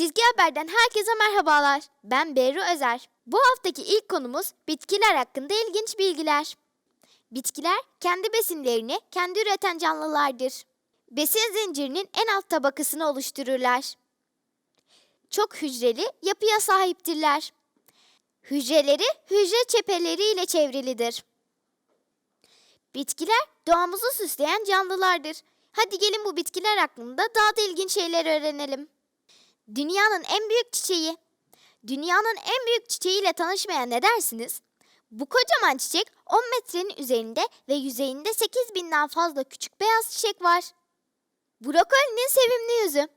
Haber'den herkese merhabalar. Ben Berru Özer. Bu haftaki ilk konumuz bitkiler hakkında ilginç bilgiler. Bitkiler kendi besinlerini kendi üreten canlılardır. Besin zincirinin en alt tabakasını oluştururlar. Çok hücreli yapıya sahiptirler. Hücreleri hücre çepeleri ile çevrilidir. Bitkiler doğamızı süsleyen canlılardır. Hadi gelin bu bitkiler hakkında daha da ilginç şeyler öğrenelim. Dünyanın en büyük çiçeği. Dünyanın en büyük çiçeğiyle tanışmaya ne dersiniz? Bu kocaman çiçek 10 metrenin üzerinde ve yüzeyinde 8 binden fazla küçük beyaz çiçek var. Brokolinin sevimli yüzü.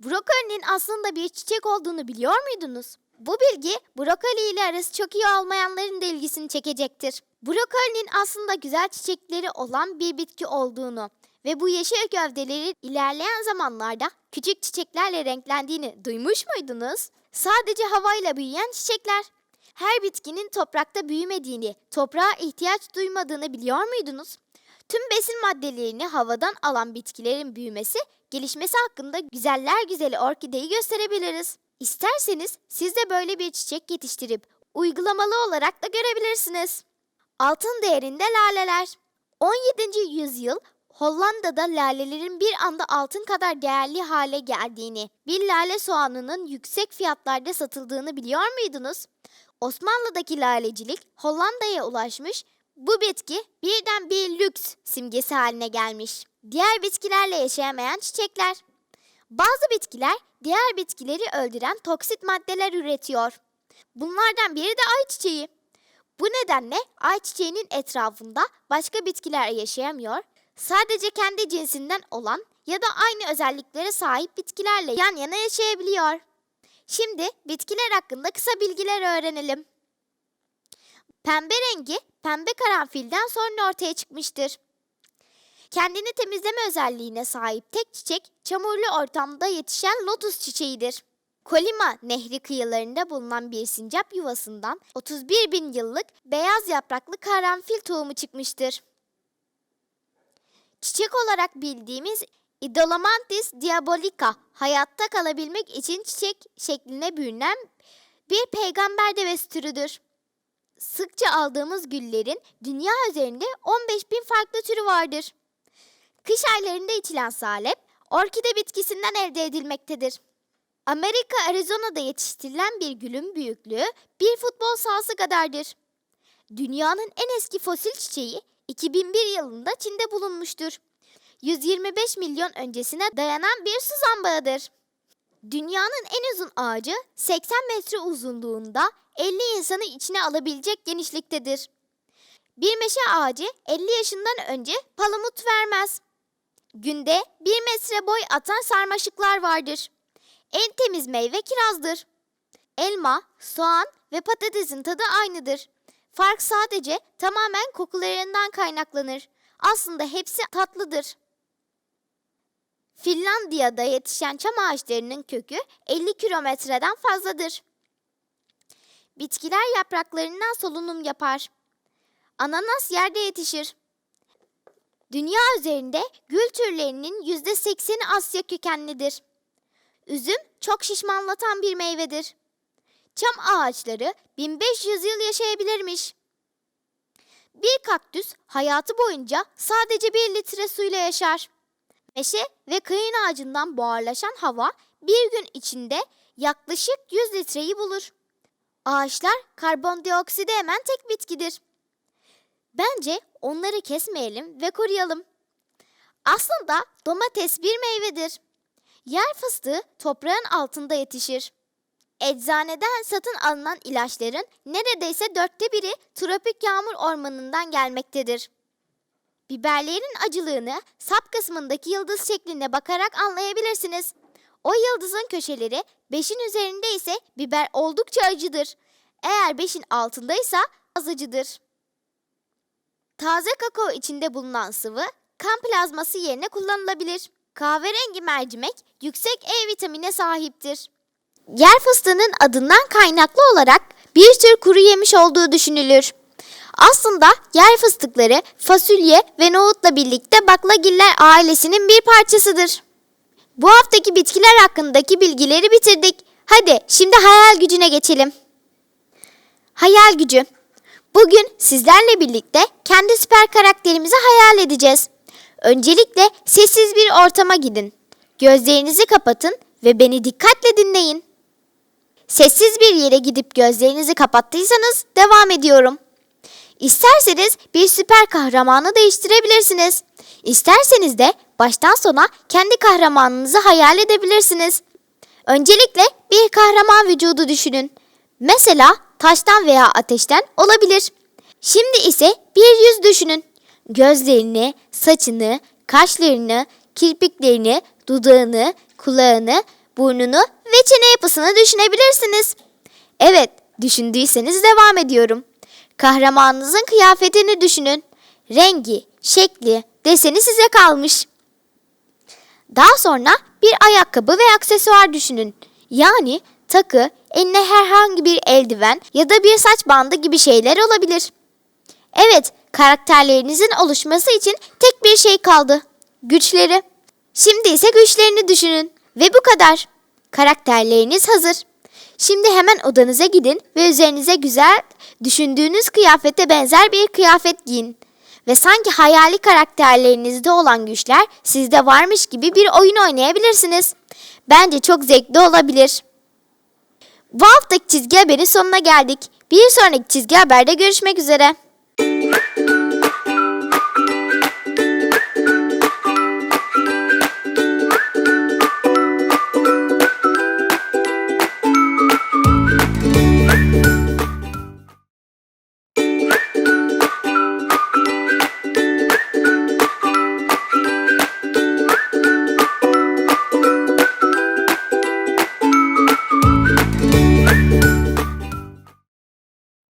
Brokolinin aslında bir çiçek olduğunu biliyor muydunuz? Bu bilgi brokoli ile arası çok iyi olmayanların da ilgisini çekecektir. Brokolinin aslında güzel çiçekleri olan bir bitki olduğunu ve bu yeşil gövdeleri ilerleyen zamanlarda küçük çiçeklerle renklendiğini duymuş muydunuz? Sadece havayla büyüyen çiçekler. Her bitkinin toprakta büyümediğini, toprağa ihtiyaç duymadığını biliyor muydunuz? Tüm besin maddelerini havadan alan bitkilerin büyümesi, gelişmesi hakkında güzeller güzeli orkideyi gösterebiliriz. İsterseniz siz de böyle bir çiçek yetiştirip uygulamalı olarak da görebilirsiniz. Altın değerinde laleler. 17. yüzyıl Hollanda'da lalelerin bir anda altın kadar değerli hale geldiğini, bir lale soğanının yüksek fiyatlarda satıldığını biliyor muydunuz? Osmanlı'daki lalecilik Hollanda'ya ulaşmış, bu bitki birden bir lüks simgesi haline gelmiş. Diğer bitkilerle yaşayamayan çiçekler. Bazı bitkiler diğer bitkileri öldüren toksit maddeler üretiyor. Bunlardan biri de ayçiçeği. Bu nedenle ayçiçeğinin etrafında başka bitkiler yaşayamıyor sadece kendi cinsinden olan ya da aynı özelliklere sahip bitkilerle yan yana yaşayabiliyor. Şimdi bitkiler hakkında kısa bilgiler öğrenelim. Pembe rengi pembe karanfilden sonra ortaya çıkmıştır. Kendini temizleme özelliğine sahip tek çiçek çamurlu ortamda yetişen lotus çiçeğidir. Kolima nehri kıyılarında bulunan bir sincap yuvasından 31 bin yıllık beyaz yapraklı karanfil tohumu çıkmıştır. Çiçek olarak bildiğimiz Idolamantis diabolica hayatta kalabilmek için çiçek şekline bürünen bir peygamber devesi türüdür. Sıkça aldığımız güllerin dünya üzerinde 15 bin farklı türü vardır. Kış aylarında içilen salep, orkide bitkisinden elde edilmektedir. Amerika Arizona'da yetiştirilen bir gülün büyüklüğü bir futbol sahası kadardır. Dünyanın en eski fosil çiçeği 2001 yılında Çin'de bulunmuştur. 125 milyon öncesine dayanan bir su zambağıdır. Dünyanın en uzun ağacı 80 metre uzunluğunda 50 insanı içine alabilecek genişliktedir. Bir meşe ağacı 50 yaşından önce palamut vermez. Günde 1 metre boy atan sarmaşıklar vardır. En temiz meyve kirazdır. Elma, soğan ve patatesin tadı aynıdır. Fark sadece tamamen kokularından kaynaklanır. Aslında hepsi tatlıdır. Finlandiya'da yetişen çam ağaçlarının kökü 50 kilometreden fazladır. Bitkiler yapraklarından solunum yapar. Ananas yerde yetişir. Dünya üzerinde gül türlerinin %80'i Asya kökenlidir. Üzüm çok şişmanlatan bir meyvedir. Çam ağaçları 1500 yıl yaşayabilirmiş. Bir kaktüs hayatı boyunca sadece bir litre suyla yaşar. Meşe ve kayın ağacından buharlaşan hava bir gün içinde yaklaşık 100 litreyi bulur. Ağaçlar karbondioksidi emen tek bitkidir. Bence onları kesmeyelim ve koruyalım. Aslında domates bir meyvedir. Yer fıstığı toprağın altında yetişir. Eczaneden satın alınan ilaçların neredeyse dörtte biri tropik yağmur ormanından gelmektedir. Biberlerin acılığını sap kısmındaki yıldız şekline bakarak anlayabilirsiniz. O yıldızın köşeleri 5'in üzerinde ise biber oldukça acıdır. Eğer 5'in altındaysa az acıdır. Taze kakao içinde bulunan sıvı kan plazması yerine kullanılabilir. Kahverengi mercimek yüksek E vitamine sahiptir. Yer fıstığının adından kaynaklı olarak bir tür kuru yemiş olduğu düşünülür. Aslında yer fıstıkları fasulye ve nohutla birlikte baklagiller ailesinin bir parçasıdır. Bu haftaki bitkiler hakkındaki bilgileri bitirdik. Hadi şimdi hayal gücüne geçelim. Hayal gücü. Bugün sizlerle birlikte kendi süper karakterimizi hayal edeceğiz. Öncelikle sessiz bir ortama gidin. Gözlerinizi kapatın ve beni dikkatle dinleyin. Sessiz bir yere gidip gözlerinizi kapattıysanız devam ediyorum. İsterseniz bir süper kahramanı değiştirebilirsiniz. İsterseniz de baştan sona kendi kahramanınızı hayal edebilirsiniz. Öncelikle bir kahraman vücudu düşünün. Mesela taştan veya ateşten olabilir. Şimdi ise bir yüz düşünün. Gözlerini, saçını, kaşlarını, kirpiklerini, dudağını, kulağını, burnunu ve çene yapısını düşünebilirsiniz. Evet, düşündüyseniz devam ediyorum. Kahramanınızın kıyafetini düşünün. Rengi, şekli, deseni size kalmış. Daha sonra bir ayakkabı ve aksesuar düşünün. Yani takı, eline herhangi bir eldiven ya da bir saç bandı gibi şeyler olabilir. Evet, karakterlerinizin oluşması için tek bir şey kaldı. Güçleri. Şimdi ise güçlerini düşünün. Ve bu kadar. Karakterleriniz hazır. Şimdi hemen odanıza gidin ve üzerinize güzel, düşündüğünüz kıyafete benzer bir kıyafet giyin. Ve sanki hayali karakterlerinizde olan güçler sizde varmış gibi bir oyun oynayabilirsiniz. Bence çok zevkli olabilir. Bu haftaki çizgi haberin sonuna geldik. Bir sonraki çizgi haberde görüşmek üzere.